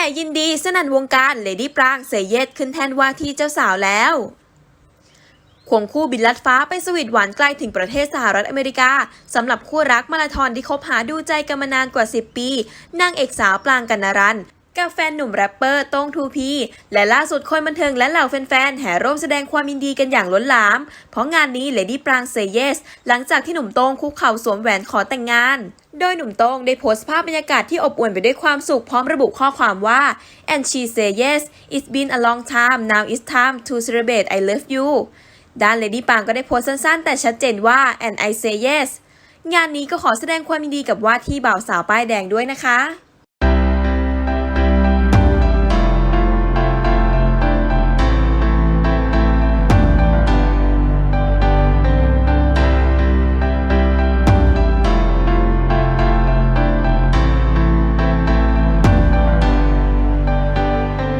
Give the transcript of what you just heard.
ห่ยินดีสนั่นวงการเลดี้ปรางเสยเยตขึ้นแทนว่าที่เจ้าสาวแล้วควงคู่บินลัดฟ้าไปสวีทหวานใกล้ถึงประเทศสหรัฐอเมริกาสำหรับคู่รักมาราธอนที่คบหาดูใจกันมานานกว่า 10 ปี นางเอกสาวปรางกันนารัน กับแฟนหนุ่มแรปเปอร์โต้งทูพีและล่าสุดคนบันเทิงและเหล่าแฟนๆแห่ร่วมแสดงความยินดีกันอย่างล้นหลาม เพราะงานนี้เลดี้ปรางเซเยส หลังจากที่หนุ่มโต้งคุกเข่าสวมแหวนขอแต่งงานโดยหนุ่มโต้งได้โพสต์ภาพบรรยากาศที่อบอวลไปด้วยความสุขพร้อมระบุข้อความว่า and she say yes it's been a long time now it's time to celebrate I love you ด้านเลดี้ปางก็ได้โพสต์สั้นๆ แต่ชัดเจนว่า and I say yes งานนี้ก็ขอแสดงความยินดีกับว่าที่บ่าวสาวป้ายแดงด้วยนะคะ